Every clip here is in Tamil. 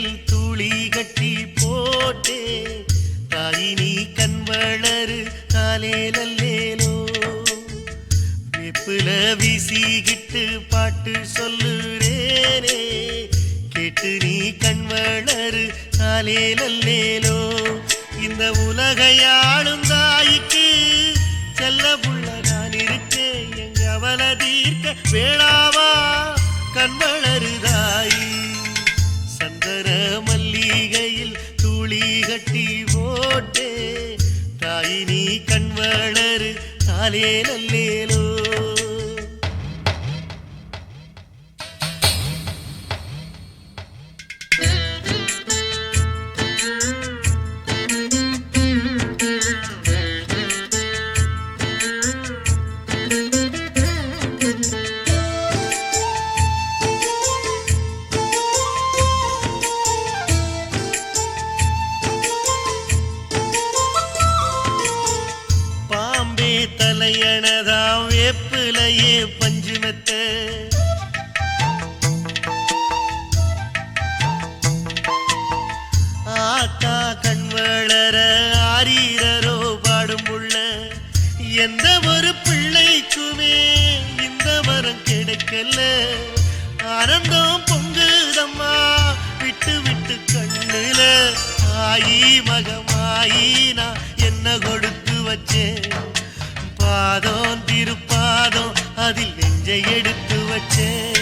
சந்தன துளி கட்டி போட்டே தாய் நீ கண் வளரு காலேலல்லேலோ வெப்புல வீசிக்கிட்டு பாட்டு சொல்லுறேனே கேட்டு நீ கண் வளரு காலேலல்லேலோ இந்த உலகையாளும் தாய்க்கு செல்ல புள்ள நான் இருக்கேன் எங்க அவல தீர்க்க வேளாவா? கண் வளருதாய் தாய் நீ கண் வளரு காலே நல்லேலோ. வேப்பிலையே பஞ்சுமெத்த ஆத்தா கண் வளர ஆரீரரோ பாடும் உள்ள எந்த ஒரு பிள்ளைக்குமே இந்த வரம் கிடைக்கல. ஆனந்தம் பொங்குதம்மா விட்டு விட்டு கண்ணுல. ஆயி மகமாயி நான் என்ன கொடுத்து வச்சேன்? பாதம் திருப்பாதம் அதில் நெஞ்சை எடுத்து வச்சே.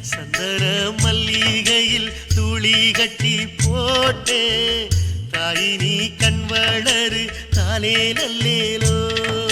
சந்தர மல்லிகையில் துளி கட்டி போட்டே. தாயினி நீ கண் வளரு காலே நல்லேலோ.